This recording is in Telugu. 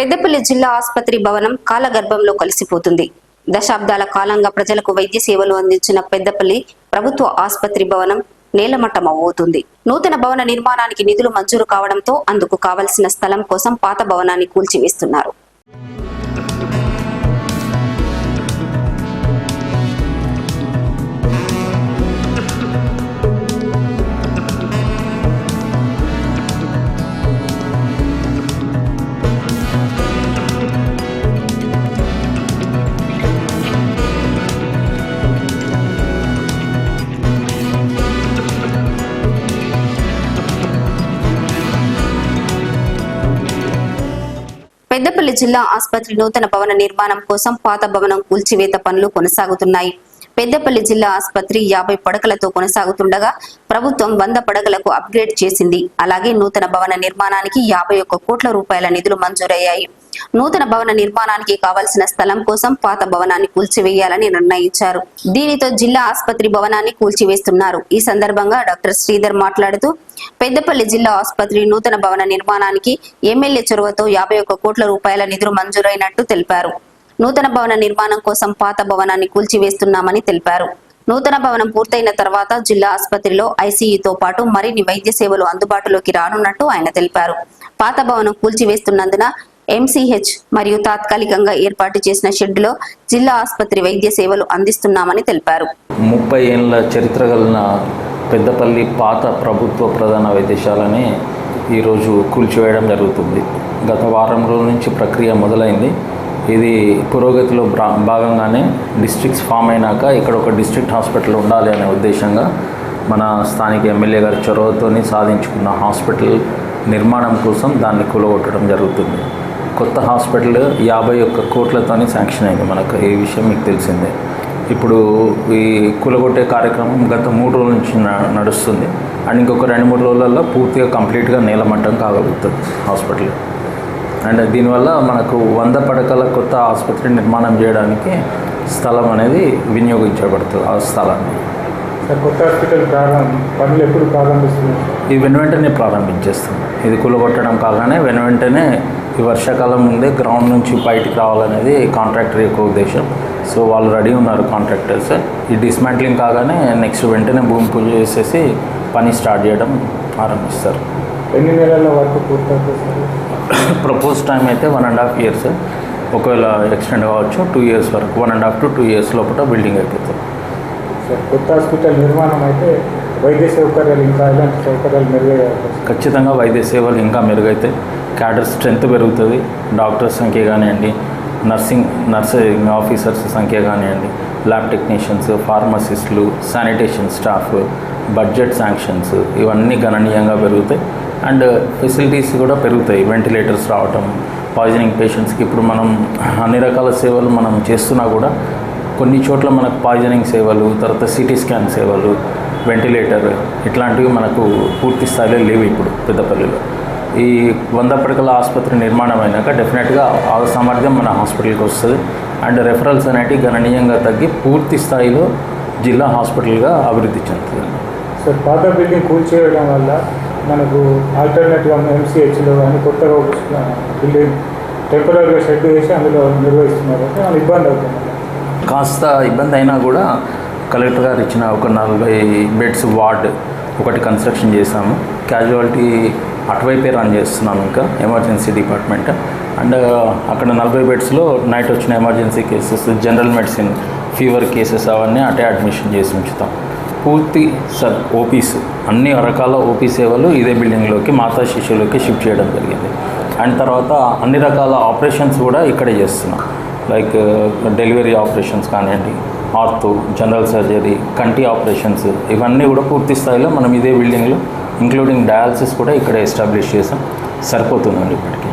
పెద్దపల్లి జిల్లా ఆసుపత్రి భవనం కాలగర్భంలో కలిసిపోతుంది. దశాబ్దాల కాలంగా ప్రజలకు వైద్య సేవలు అందించిన పెద్దపల్లి ప్రభుత్వ ఆసుపత్రి భవనం నేలమట్టమవుతుంది నూతన భవన నిర్మాణానికి నిధులు మంజూరు కావడంతో అందుకు కావలసిన స్థలం కోసం పాత భవనాన్ని కూల్చివేస్తున్నారు. పెద్దపల్లి జిల్లా ఆసుపత్రి నూతన భవన నిర్మాణం కోసం పాత భవనం కూల్చివేత పనులు కొనసాగుతున్నాయి. పెద్దపల్లి జిల్లా ఆసుపత్రి యాభై పడకలతో కొనసాగుతుండగా ప్రభుత్వం వంద పడకలకు అప్గ్రేడ్ చేసింది. అలాగే నూతన భవన నిర్మాణానికి యాభై ఒక్క కోట్ల రూపాయల నిధులు మంజూరయ్యాయి. నూతన భవన నిర్మాణానికి కావలసిన స్థలం కోసం పాత భవనాన్ని కూల్చివేయాలని నిర్ణయించారు. దీనితో జిల్లా ఆసుపత్రి భవనాన్ని కూల్చివేస్తున్నారు. ఈ సందర్భంగా డాక్టర్ శ్రీధర్ మాట్లాడుతూ పెద్దపల్లి జిల్లా ఆసుపత్రి నూతన భవన నిర్మాణానికి ఎమ్మెల్యే చొరవతో యాభై ఒక్క కోట్ల రూపాయల నిధులు మంజూరైనట్టు తెలిపారు. నూతన భవన నిర్మాణం కోసం పాత భవనాన్ని కూల్చివేస్తున్నామని తెలిపారు. నూతన భవనం పూర్తయిన తర్వాత జిల్లా ఆసుపత్రిలో ఐసీయూతో పాటు మరిన్ని వైద్య సేవలు అందుబాటులోకి రానున్నట్టు ఆయన తెలిపారు. పాత భవనం కూల్చివేస్తున్నందున ఎంసీహెచ్ మరియు తాత్కాలికంగా ఏర్పాటు చేసిన షెడ్డులో జిల్లా ఆసుపత్రి వైద్య సేవలు అందిస్తున్నామని తెలిపారు. ముప్పై ఏళ్ళ చరిత్ర కలిగిన పెద్దపల్లి పాత ప్రభుత్వ ప్రధాన వైద్యశాలని ఈరోజు కూల్చివేయడం జరుగుతుంది. గత వారం రోజుల నుంచి ప్రక్రియ మొదలైంది. ఇది పురోగతిలో భాగంగానే డిస్ట్రిక్ట్స్ ఫామ్ అయినాక ఇక్కడ ఒక డిస్ట్రిక్ట్ హాస్పిటల్ ఉండాలి అనే ఉద్దేశంగా మన స్థానిక ఎమ్మెల్యే గారి చొరవతోని సాధించుకున్న హాస్పిటల్ నిర్మాణం కోసం దాన్ని కూలగొట్టడం జరుగుతుంది. కొత్త హాస్పిటల్ యాభై ఒక్క కోట్లతోని శాంక్షన్ అయింది. మనకు ఈ విషయం మీకు తెలిసిందే. ఇప్పుడు ఈ కూలగొట్టే కార్యక్రమం గత మూడు రోజుల నుంచి నడుస్తుంది. అండ్ ఇంకొక రెండు మూడు రోజులలో పూర్తిగా కంప్లీట్గా నేలమట్టం కాగలుగుతుంది హాస్పిటల్. అండ్ దీనివల్ల మనకు వంద పడకల కొత్త ఆసుపత్రి నిర్మాణం చేయడానికి స్థలం అనేది వినియోగించబడుతుంది ఆ స్థలాన్ని. కొత్త హాస్పిటల్ ప్రారంభం పనులు ఎప్పుడు ప్రారంభిస్తున్నారు? ఈ వెను వెంటనే ప్రారంభించేస్తాం. ఇది కూలగొట్టడం కాగానే వెను వెంటనే ఈ వర్షాకాలం ముందే గ్రౌండ్ నుంచి బయటికి రావాలనేది కాంట్రాక్టర్ యొక్క ఉద్దేశం. సో వాళ్ళు రెడీ ఉన్నారు కాంట్రాక్టర్స్. ఈ డిస్మాంట్లింగ్ కాగానే నెక్స్ట్ వెంటనే భూమి పూజ చేసేసి పని స్టార్ట్ చేయడం ఆరంభిస్తారు. ఎన్ని నెలల వరకు ప్రపోజ్ టైం అయితే వన్ అండ్ హాఫ్ ఇయర్స్. ఒకవేళ ఎక్స్టెండ్ కావచ్చు టూ ఇయర్స్ వరకు one and half to two years లోపల బిల్డింగ్ అయిపోతుంది. కొత్త హాస్పిటల్ నిర్మాణం అయితే వైద్య సౌకర్యాలు ఇంకా ఎలాంటి సౌకర్యాలు మెరుగయ్యే అవకాశం ఖచ్చితంగా వైద్య సేవలు ఇంకా మెరుగైతే క్యాడర్ స్ట్రెంత్ పెరుగుతుంది. డాక్టర్స్ సంఖ్య కానివ్వండి నర్సింగ్ నర్సింగ్ ఆఫీసర్స్ సంఖ్య కానివ్వండి ల్యాబ్ టెక్నీషియన్స్ ఫార్మసిస్టులు శానిటేషన్ స్టాఫ్ బడ్జెట్ శాంక్షన్స్ ఇవన్నీ గణనీయంగా పెరుగుతాయి. అండ్ ఫెసిలిటీస్ కూడా పెరుగుతాయి. వెంటిలేటర్స్ రావటం పాయిజనింగ్ పేషెంట్స్కి ఇప్పుడు మనం అన్ని రకాల సేవలు మనం చేస్తున్నా కూడా కొన్ని చోట్ల మనకు పాయిజనింగ్ సేవలు తర్వాత సిటీ స్కాన్ సేవలు వెంటిలేటర్ ఇట్లాంటివి మనకు పూర్తి స్థాయిలో లేవు ఇప్పుడు పెద్దపల్లిలో. ఈ వంద పడకల ఆసుపత్రి నిర్మాణం అయినాక డెఫినెట్గా ఆ సామర్థ్యం మన హాస్పిటల్కి వస్తుంది. అండ్ రెఫరల్స్ అనేటివి గణనీయంగా తగ్గి పూర్తి స్థాయిలో జిల్లా హాస్పిటల్గా అభివృద్ధి చెందుతుంది. సార్ పాత బిల్డింగ్ కూల్చేయడం వల్ల మనకు ఆల్టర్నేట్గా ఎంసీహెచ్లో కానీ కొత్తగా బిల్డింగ్ టెంపరీగా షెడ్ వేసి అందులో నిర్వహిస్తున్నారు. అంటే మన ఇబ్బంది అవుతుంది కాస్త ఇబ్బంది అయినా కూడా కలెక్టర్ గారు ఇచ్చిన ఒక నలభై బెడ్స్ వార్డ్ ఒకటి కన్స్ట్రక్షన్ చేశాము. క్యాజువాలిటీ అటువైపే రన్ చేస్తున్నాం ఇంకా ఎమర్జెన్సీ డిపార్ట్మెంట్ అండ్ అక్కడ నలభై బెడ్స్లో నైట్ వచ్చిన emergency cases general medicine fever cases అవన్నీ అటే అడ్మిషన్ చేసి ఉంచుతాం. పూర్తి సార్ ఓపీస్ అన్ని రకాల ఓపీ సేవలు ఇదే బిల్డింగ్లోకి మాతా శిశువులోకి షిఫ్ట్ చేయడం జరిగింది. అండ్ తర్వాత అన్ని రకాల ఆపరేషన్స్ కూడా ఇక్కడే చేస్తున్నాం. లైక్ డెలివరీ ఆపరేషన్స్ కానివ్వండి ఆర్థో జనరల్ సర్జరీ కంటి ఆపరేషన్స్ ఇవన్నీ కూడా పూర్తి స్థాయిలో మనం ఇదే బిల్డింగ్లో ఇంక్లూడింగ్ డయాలసిస్ కూడా ఇక్కడ ఎస్టాబ్లిష్ చేసాం. సరిపోతుందండి ఇప్పటికీ.